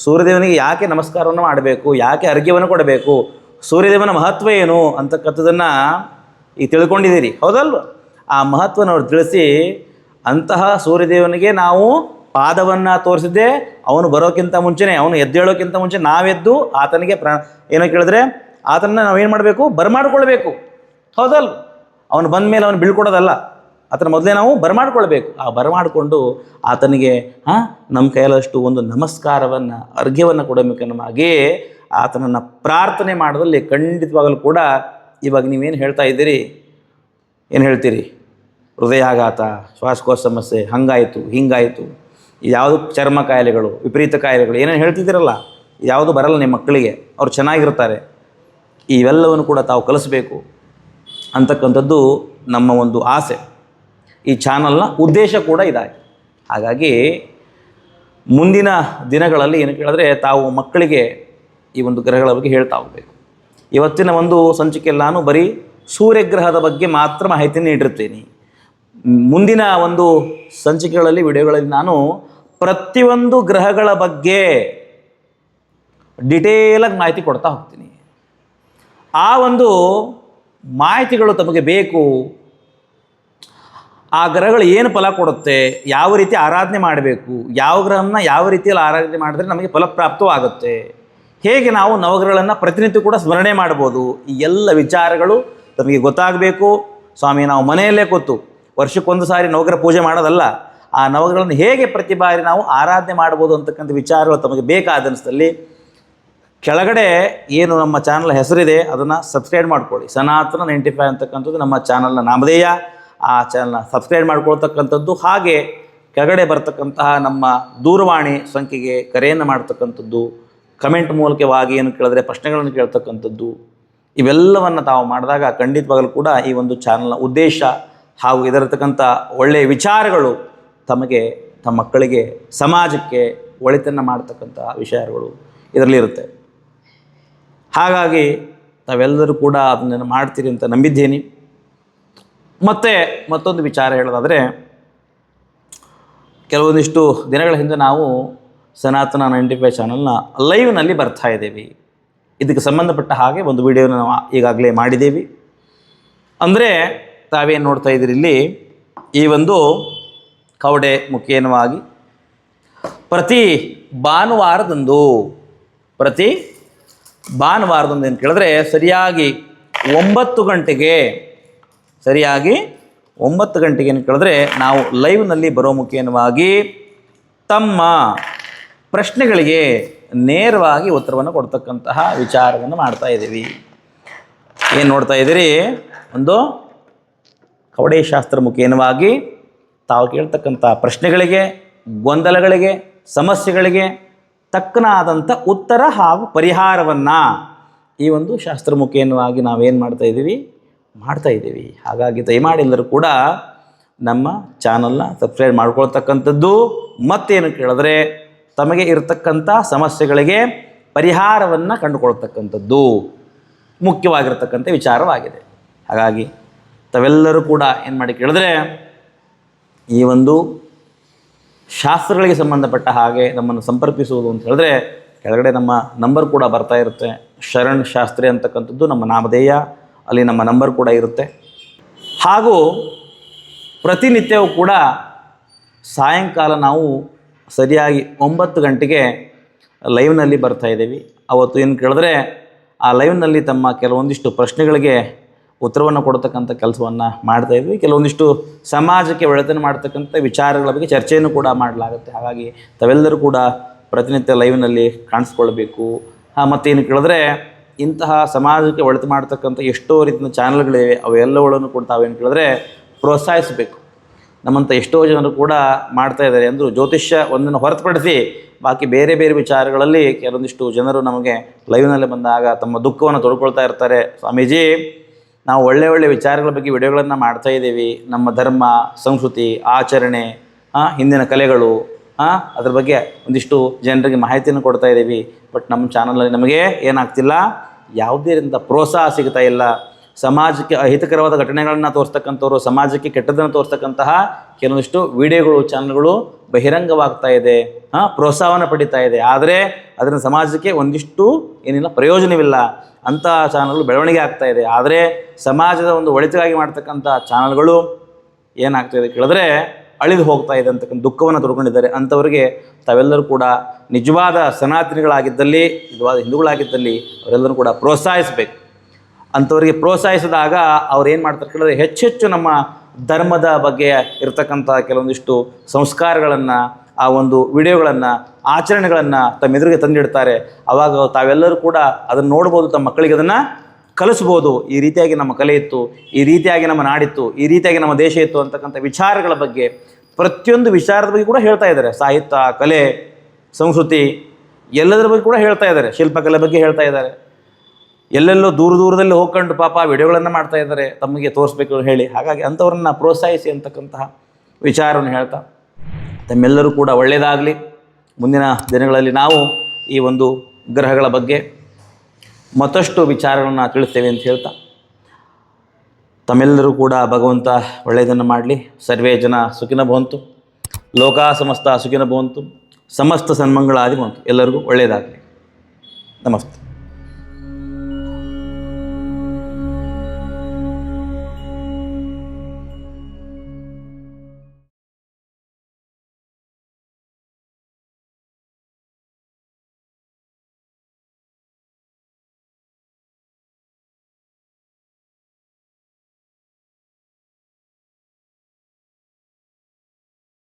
[SPEAKER 1] ಸೂರ್ಯದೇವನಿಗೆ ಯಾಕೆ ನಮಸ್ಕಾರವನ್ನು ಮಾಡಬೇಕು, ಯಾಕೆ ಅರ್ಘ್ಯವನ್ನು ಕೊಡಬೇಕು ಸೂರ್ಯದೇವನ ಮಹತ್ವ ಏನು ಅಂತಕ್ಕಂಥದ್ದನ್ನು ಈಗ ತಿಳ್ಕೊಂಡಿದ್ದೀರಿ. ಹೌದಲ್ವ? ಆ ಮಹತ್ವನ ಅವ್ರು ತಿಳಿಸಿ ಅಂತಹ ಸೂರ್ಯದೇವನಿಗೆ ನಾವು ಪಾದವನ್ನು ತೋರಿಸಿದ್ದೆ, ಅವನು ಬರೋಕ್ಕಿಂತ ಮುಂಚೆನೇ, ಅವನು ಎದ್ದೇಳೋಕ್ಕಿಂತ ಮುಂಚೆ ನಾವೆದ್ದು ಆತನಿಗೆ ಪ್ರ, ಏನೋ ಕೇಳಿದ್ರೆ ಆತನ ನಾವೇನು ಮಾಡಬೇಕು? ಬರಮಾಡ್ಕೊಳ್ಬೇಕು. ಹೌದಲ್ವ? ಅವನು ಬಂದ ಮೇಲೆ ಅವನು ಬೀಳ್ಕೊಡೋದಲ್ಲ. ಆತನ ಮೊದಲೇ ನಾವು ಬರಮಾಡ್ಕೊಳ್ಬೇಕು. ಆ ಬರಮಾಡಿಕೊಂಡು ಆತನಿಗೆ, ಹಾಂ ನಮ್ಮ ಕೈಯಲ್ಲಷ್ಟು ಒಂದು ನಮಸ್ಕಾರವನ್ನು, ಅರ್ಘ್ಯವನ್ನು ಕೊಡಬೇಕನ್ನಮಾಗಿ ಆತನನ್ನು ಪ್ರಾರ್ಥನೆ ಮಾಡೋದಲ್ಲಿ ಖಂಡಿತವಾಗಲೂ ಕೂಡ ಇವಾಗ ನೀವೇನು ಹೇಳ್ತಾ ಇದ್ದೀರಿ? ಏನು ಹೇಳ್ತೀರಿ? ಹೃದಯಾಘಾತ, ಶ್ವಾಸಕೋಶ ಸಮಸ್ಯೆ, ಹಂಗಾಯಿತು, ಹಿಂಗಾಯಿತು, ಯಾವುದು ಚರ್ಮ ಕಾಯಿಲೆಗಳು, ವಿಪರೀತ ಕಾಯಿಲೆಗಳು, ಏನೇನು ಹೇಳ್ತಿದ್ದೀರಲ್ಲ, ಯಾವುದು ಬರಲ್ಲ ನಿಮ್ಮ ಮಕ್ಕಳಿಗೆ, ಅವ್ರು ಚೆನ್ನಾಗಿರ್ತಾರೆ. ಇವೆಲ್ಲವನ್ನು ಕೂಡ ತಾವು ಕಲಿಸ್ಬೇಕು ಅಂತಕ್ಕಂಥದ್ದು ನಮ್ಮ ಒಂದು ಆಸೆ. ಈ ಚಾನಲ್ನ ಉದ್ದೇಶ ಕೂಡ ಇದಾಗಿದೆ ಹಾಗಾಗಿ ಮುಂದಿನ ದಿನಗಳಲ್ಲಿ ಏನು ಕೇಳಿದ್ರೆ ತಾವು ಮಕ್ಕಳಿಗೆ ಈ ಒಂದು ಗ್ರಹಗಳ ಬಗ್ಗೆ ಹೇಳ್ತಾ ಹೋಗಬೇಕು. ಇವತ್ತಿನ ಒಂದು ಸಂಚಿಕೆಯಲ್ಲಿ ನಾನು ಬರೀ ಸೂರ್ಯಗ್ರಹದ ಬಗ್ಗೆ ಮಾತ್ರ ಮಾಹಿತಿ ನೀಡಿರ್ತೀನಿ. ಮುಂದಿನ ಒಂದು ಸಂಚಿಕೆಗಳಲ್ಲಿ, ವಿಡಿಯೋಗಳಲ್ಲಿ ನಾನು ಪ್ರತಿಯೊಂದು ಗ್ರಹಗಳ ಬಗ್ಗೆ ಡಿಟೇಲಾಗಿ ಮಾಹಿತಿ ಕೊಡ್ತಾ ಹೋಗ್ತೀನಿ. ಆ ಒಂದು ಮಾಹಿತಿಗಳು ತಮಗೆ ಬೇಕು. ಆ ಗ್ರಹಗಳು ಏನು ಫಲ ಕೊಡುತ್ತೆ, ಯಾವ ರೀತಿ ಆರಾಧನೆ ಮಾಡಬೇಕು, ಯಾವ ಗ್ರಹನ ಯಾವ ರೀತಿಯಲ್ಲಿ ಆರಾಧನೆ ಮಾಡಿದ್ರೆ ನಮಗೆ ಫಲಪ್ರಾಪ್ತವಾಗುತ್ತೆ. ಹೇಗೆ ನಾವು ನವಗ್ರಹಗಳನ್ನು ಪ್ರತಿನಿತ್ಯ ಕೂಡ ಸ್ಮರಣೆ ಮಾಡ್ಬೋದು? ಈ ಎಲ್ಲ ವಿಚಾರಗಳು ತಮಗೆ ಗೊತ್ತಾಗಬೇಕು. ಸ್ವಾಮಿ, ನಾವು ಮನೆಯಲ್ಲೇ ಕೂತು ವರ್ಷಕ್ಕೊಂದು ಸಾರಿ ನವಗ್ರಹ ಪೂಜೆ ಮಾಡೋದಲ್ಲ, ಆ ನವಗ್ರಹಗಳನ್ನು ಹೇಗೆ ಪ್ರತಿ ಬಾರಿ ನಾವು ಆರಾಧನೆ ಮಾಡ್ಬೋದು ಅಂತಕ್ಕಂಥ ವಿಚಾರಗಳು ತಮಗೆ ಬೇಕಾದನಿಸ್ತಲ್ಲಿ ಕೆಳಗಡೆ ಏನು ನಮ್ಮ ಚಾನಲ್ ಹೆಸರಿದೆ, ಅದನ್ನು ಸಬ್ಸ್ಕ್ರೈಬ್ ಮಾಡ್ಕೊಳ್ಳಿ. ಸನಾತನ ನೈಂಟಿ ಫೈವ್ ಅಂತಕ್ಕಂಥದ್ದು ನಮ್ಮ ಚಾನಲ್ನ ನಾಮಧೇಯ. ಆ ಚಾನಲ್ನ ಸಬ್ಸ್ಕ್ರೈಬ್ ಮಾಡ್ಕೊಳ್ತಕ್ಕಂಥದ್ದು ಹಾಗೆ ಕೆಳಗಡೆ ಬರ್ತಕ್ಕಂತಹ ನಮ್ಮ ದೂರವಾಣಿ ಸಂಖ್ಯೆಗೆ ಕರೆಯನ್ನು ಮಾಡ್ತಕ್ಕಂಥದ್ದು ಕಮೆಂಟ್ ಮೂಲಕವಾಗಿ ಏನು ಕೇಳಿದ್ರೆ, ಪ್ರಶ್ನೆಗಳನ್ನು ಕೇಳ್ತಕ್ಕಂಥದ್ದು, ಇವೆಲ್ಲವನ್ನು ತಾವು ಮಾಡಿದಾಗ ಖಂಡಿತವಾಗಲೂ ಕೂಡ ಈ ಒಂದು ಚಾನಲ್ನ ಉದ್ದೇಶ ಹಾಗೂ ಇದರತಕ್ಕಂಥ ಒಳ್ಳೆಯ ವಿಚಾರಗಳು ತಮಗೆ, ತಮ್ಮ ಮಕ್ಕಳಿಗೆ, ಸಮಾಜಕ್ಕೆ ಒಳಿತನ್ನು ಮಾಡ್ತಕ್ಕಂಥ ವಿಚಾರಗಳು ಇದರಲ್ಲಿರುತ್ತೆ ಹಾಗಾಗಿ ತಾವೆಲ್ಲರೂ ಕೂಡ ಅದನ್ನು ಮಾಡ್ತೀರಿ ಅಂತ ನಂಬಿದ್ದೇನೆ. ಮತ್ತು ಮತ್ತೊಂದು ವಿಚಾರ ಹೇಳೋದಾದರೆ, ಕೆಲವೊಂದಿಷ್ಟು ದಿನಗಳ ಹಿಂದೆ ನಾವು ಸನಾತನ ನೈಂಟಿ ಫೈವ್ ಚಾನಲ್ನ ಲೈವ್ನಲ್ಲಿ ಬರ್ತಾ ಇದ್ದೀವಿ. ಇದಕ್ಕೆ ಸಂಬಂಧಪಟ್ಟ ಹಾಗೆ ಒಂದು ವಿಡಿಯೋನ ನಾವು ಈಗಾಗಲೇ ಮಾಡಿದ್ದೀವಿ. ಅಂದರೆ ತಾವೇನು ನೋಡ್ತಾ ಇದ್ದೀರಿ ಇಲ್ಲಿ, ಈ ಒಂದು ಕವಡೆ ಮುಖೇನವಾಗಿ ಪ್ರತಿ ಭಾನುವಾರದಂದು ಪ್ರತಿ ಭಾನುವಾರದಂದು ಏನು ಕೇಳಿದ್ರೆ ಸರಿಯಾಗಿ ಒಂಬತ್ತು ಗಂಟೆಗೆ, ಸರಿಯಾಗಿ ಒಂಬತ್ತು ಗಂಟೆಗೆ ಏನು ಕೇಳಿದ್ರೆ ನಾವು ಲೈವ್ನಲ್ಲಿ ಬರೋ ಮುಖೇನವಾಗಿ ತಮ್ಮ ಪ್ರಶ್ನೆಗಳಿಗೆ ನೇರವಾಗಿ ಉತ್ತರವನ್ನು ಕೊಡ್ತಕ್ಕಂತಹ ವಿಚಾರವನ್ನು ಮಾಡ್ತಾ ಇದ್ದೀವಿ. ಏನು ನೋಡ್ತಾ ಇದ್ದೀರಿ? ಒಂದು ಕವಡೆ ಶಾಸ್ತ್ರ ಮುಖೇನವಾಗಿ ತಾವು ಕೇಳ್ತಕ್ಕಂಥ ಪ್ರಶ್ನೆಗಳಿಗೆ, ಗೊಂದಲಗಳಿಗೆ, ಸಮಸ್ಯೆಗಳಿಗೆ ತಕ್ಕನಾದಂಥ ಉತ್ತರ ಹಾಗೂ ಪರಿಹಾರವನ್ನು ಈ ಒಂದು ಶಾಸ್ತ್ರ ಮುಖೇನವಾಗಿ ನಾವೇನು ಮಾಡ್ತಾ ಇದ್ದೀವಿ? ಮಾಡ್ತಾ ಇದ್ದೀವಿ. ಹಾಗಾಗಿ ದಯಮಾಡಿ ಎಲ್ಲರೂ ಕೂಡ ನಮ್ಮ ಚಾನಲ್ನ ಸಬ್ಸ್ಕ್ರೈಬ್ ಮಾಡ್ಕೊಳ್ತಕ್ಕಂಥದ್ದು ಮತ್ತೇನು ಕೇಳಿದ್ರೆ ತಮಗೆ ಇರತಕ್ಕಂಥ ಸಮಸ್ಯೆಗಳಿಗೆ ಪರಿಹಾರವನ್ನು ಕಂಡುಕೊಳ್ತಕ್ಕಂಥದ್ದು ಮುಖ್ಯವಾಗಿರ್ತಕ್ಕಂಥ ವಿಚಾರವಾಗಿದೆ. ಹಾಗಾಗಿ ತಾವೆಲ್ಲರೂ ಕೂಡ ಏನು ಮಾಡಿ ಕೇಳಿದ್ರೆ, ಈ ಒಂದು ಶಾಸ್ತ್ರಗಳಿಗೆ ಸಂಬಂಧಪಟ್ಟ ಹಾಗೆ ನಮ್ಮನ್ನು ಸಂಪರ್ಕಿಸುವುದು ಅಂತ ಹೇಳಿದ್ರೆ, ಕೆಳಗಡೆ ನಮ್ಮ ನಂಬರ್ ಕೂಡ ಬರ್ತಾ ಇರುತ್ತೆ. ಶರಣ್ ಶಾಸ್ತ್ರಿ ಅಂತಕ್ಕಂಥದ್ದು ನಮ್ಮ ನಾಮಧೇಯ, ಅಲ್ಲಿ ನಮ್ಮ ನಂಬರ್ ಕೂಡ ಇರುತ್ತೆ. ಹಾಗೂ ಪ್ರತಿನಿತ್ಯವೂ ಕೂಡ ಸಾಯಂಕಾಲ ನಾವು ಸರಿಯಾಗಿ ಒಂಬತ್ತು ಗಂಟೆಗೆ ಲೈವ್ನಲ್ಲಿ ಬರ್ತಾ ಇದ್ದೀವಿ. ಅವತ್ತು ಏನು ಕೇಳಿದ್ರೆ, ಆ ಲೈವ್ನಲ್ಲಿ ತಮ್ಮ ಕೆಲವೊಂದಿಷ್ಟು ಪ್ರಶ್ನೆಗಳಿಗೆ ಉತ್ತರವನ್ನು ಕೊಡ್ತಕ್ಕಂಥ ಕೆಲಸವನ್ನು ಮಾಡ್ತಾ ಇದ್ವಿ. ಕೆಲವೊಂದಿಷ್ಟು ಸಮಾಜಕ್ಕೆ ಒಳತನ ಮಾಡ್ತಕ್ಕಂಥ ವಿಚಾರಗಳ ಬಗ್ಗೆ ಚರ್ಚೆಯನ್ನು ಕೂಡ ಮಾಡಲಾಗುತ್ತೆ. ಹಾಗಾಗಿ ತಾವೆಲ್ಲರೂ ಕೂಡ ಪ್ರತಿನಿತ್ಯ ಲೈವ್ನಲ್ಲಿ ಕಾಣಿಸ್ಕೊಳ್ಬೇಕು. ಹಾಂ, ಮತ್ತೇನು ಕೇಳಿದ್ರೆ, ಇಂತಹ ಸಮಾಜಕ್ಕೆ ಒಳಿತು ಮಾಡ್ತಕ್ಕಂಥ ಎಷ್ಟೋ ರೀತಿಯ ಚಾನಲ್ಗಳಿವೆ ಅವೆಲ್ಲವುಗಳನ್ನು ಕೂಡ ತಾವೇನು ಕೇಳಿದ್ರೆ, ಪ್ರೋತ್ಸಾಹಿಸಬೇಕು. ನಮ್ಮಂಥ ಎಷ್ಟೋ ಜನರು ಕೂಡ ಮಾಡ್ತಾ ಇದ್ದಾರೆ ಅಂದರು ಜ್ಯೋತಿಷ್ಯ ಒಂದನ್ನು ಹೊರತುಪಡಿಸಿ ಬಾಕಿ ಬೇರೆ ಬೇರೆ ವಿಚಾರಗಳಲ್ಲಿ ಕೆಲವೊಂದಿಷ್ಟು ಜನರು ನಮಗೆ ಲೈವ್ನಲ್ಲಿ ಬಂದಾಗ ತಮ್ಮ ದುಃಖವನ್ನು ತೊಡ್ಕೊಳ್ತಾ ಇರ್ತಾರೆ. ಸ್ವಾಮೀಜಿ, ನಾವು ಒಳ್ಳೆ ಒಳ್ಳೆ ವಿಚಾರಗಳ ಬಗ್ಗೆ ವಿಡಿಯೋಗಳನ್ನು ಮಾಡ್ತಾ ಇದ್ದೀವಿ. ನಮ್ಮ ಧರ್ಮ, ಸಂಸ್ಕೃತಿ, ಆಚರಣೆ ಹಿಂದಿನ ಕಲೆಗಳು ಅದ್ರ ಬಗ್ಗೆ ಒಂದಿಷ್ಟು ಜನರಿಗೆ ಮಾಹಿತಿಯನ್ನು ಕೊಡ್ತಾ ಇದ್ದೀವಿ. ಬಟ್ ನಮ್ಮ ಚಾನಲಲ್ಲಿ ನಮಗೆ ಏನಾಗ್ತಿಲ್ಲ, ಯಾವುದೇ ರೀತಿಯ ಪ್ರೋತ್ಸಾಹ ಸಿಗ್ತಾ ಇಲ್ಲ. ಸಮಾಜಕ್ಕೆ ಅಹಿತಕರವಾದ ಘಟನೆಗಳನ್ನು ತೋರಿಸ್ತಕ್ಕಂಥವ್ರು, ಸಮಾಜಕ್ಕೆ ಕೆಟ್ಟದನ್ನು ತೋರಿಸ್ತಕ್ಕಂತಹ ಕೆಲವೊಂದಿಷ್ಟು ವಿಡಿಯೋಗಳು, ಚಾನಲ್ಗಳು ಬಹಿರಂಗವಾಗ್ತಾ ಇದೆ. ಹಾಂ, ಪ್ರೋತ್ಸಾಹವನ್ನು ಪಡಿತಾ ಇದೆ. ಆದರೆ ಅದರಿಂದ ಸಮಾಜಕ್ಕೆ ಒಂದಿಷ್ಟು ಏನಿಲ್ಲ, ಪ್ರಯೋಜನವಿಲ್ಲ. ಅಂತಹ ಚಾನಲ್ಗಳು ಬೆಳವಣಿಗೆ ಆಗ್ತಾ ಇದೆ. ಆದರೆ ಸಮಾಜದ ಒಂದು ಒಳಿತಿಗಾಗಿ ಮಾಡ್ತಕ್ಕಂಥ ಚಾನಲ್ಗಳು ಏನಾಗ್ತಾ ಇದೆ ಕೇಳಿದ್ರೆ ಅಳಿದು ಹೋಗ್ತಾ ಇದೆ ಅಂತಕ್ಕಂಥ ದುಃಖವನ್ನು ತೊಡ್ಕೊಂಡಿದ್ದಾರೆ. ಅಂಥವರಿಗೆ ತಾವೆಲ್ಲರೂ ಕೂಡ ನಿಜವಾದ ಸನಾತನಿಗಳಾಗಿದ್ದಲ್ಲಿ, ನಿಜವಾದ ಹಿಂದೂಗಳಾಗಿದ್ದಲ್ಲಿ ಅವರೆಲ್ಲರೂ ಕೂಡ ಪ್ರೋತ್ಸಾಹಿಸಬೇಕು. ಅಂಥವರಿಗೆ ಪ್ರೋತ್ಸಾಹಿಸಿದಾಗ ಅವ್ರು ಏನು ಮಾಡ್ತಾರೆ ಕೇಳಿದ್ರೆ ಹೆಚ್ಚೆಚ್ಚು ನಮ್ಮ ಧರ್ಮದ ಬಗ್ಗೆ ಇರತಕ್ಕಂಥ ಕೆಲವೊಂದಿಷ್ಟು ಸಂಸ್ಕಾರಗಳನ್ನು, ಆ ಒಂದು ವಿಡಿಯೋಗಳನ್ನು, ಆಚರಣೆಗಳನ್ನು ತಮ್ಮ ಎದುರಿಗೆ ತಂದಿಡ್ತಾರೆ. ಆವಾಗ ತಾವೆಲ್ಲರೂ ಕೂಡ ಅದನ್ನು ನೋಡ್ಬೋದು, ತಮ್ಮ ಮಕ್ಕಳಿಗೆ ಅದನ್ನು ಕಲಿಸ್ಬೋದು. ಈ ರೀತಿಯಾಗಿ ನಮ್ಮ ಕಲೆ ಇತ್ತು, ಈ ರೀತಿಯಾಗಿ ನಮ್ಮ ನಾಡಿತ್ತು, ಈ ರೀತಿಯಾಗಿ ನಮ್ಮ ದೇಶ ಇತ್ತು ಅಂತಕ್ಕಂಥ ವಿಚಾರಗಳ ಬಗ್ಗೆ ಪ್ರತಿಯೊಂದು ವಿಚಾರದ ಬಗ್ಗೆ ಕೂಡ ಹೇಳ್ತಾ ಇದ್ದಾರೆ. ಸಾಹಿತ್ಯ, ಕಲೆ, ಸಂಸ್ಕೃತಿ ಎಲ್ಲದರ ಬಗ್ಗೆ ಕೂಡ ಹೇಳ್ತಾ ಇದ್ದಾರೆ. ಶಿಲ್ಪಕಲೆ ಬಗ್ಗೆ ಹೇಳ್ತಾ ಇದ್ದಾರೆ. ಎಲ್ಲೆಲ್ಲೋ ದೂರ ದೂರದಲ್ಲಿ ಹೋಗ್ಕೊಂಡು ಪಾಪ ವಿಡಿಯೋಗಳನ್ನು ಮಾಡ್ತಾ ಇದ್ದಾರೆ. ತಮಗೆ ತೋರಿಸ್ಬೇಕು ಹೇಳಿ. ಹಾಗಾಗಿ ಅಂಥವ್ರನ್ನ ಪ್ರೋತ್ಸಾಹಿಸಿ ಅಂತಕ್ಕಂತಹ ವಿಚಾರವನ್ನು ಹೇಳ್ತಾ, ತಮ್ಮೆಲ್ಲರೂ ಕೂಡ ಒಳ್ಳೆಯದಾಗಲಿ ಮುಂದಿನ ದಿನಗಳಲ್ಲಿ ನಾವು ಈ ಒಂದು ಗ್ರಹಗಳ ಬಗ್ಗೆ ಮತ್ತಷ್ಟು ವಿಚಾರಗಳನ್ನು ತಿಳಿಸ್ತೇವೆ ಅಂತ ಹೇಳ್ತಾ, ತಮ್ಮೆಲ್ಲರೂ ಕೂಡ ಭಗವಂತ ಒಳ್ಳೆಯದನ್ನು ಮಾಡಲಿ. ಸರ್ವೇ ಜನ ಸುಖಿನ ಭವಂತು. ಲೋಕ ಸಮಸ್ತ ಸುಖಿನ ಭವಂತು. ಸಮಸ್ತ ಸನ್ಮಂಗಳಾದಿ ಬಂತು ಎಲ್ಲರಿಗೂ ಒಳ್ಳೆಯದಾಗಲಿ ನಮಸ್ತೆ.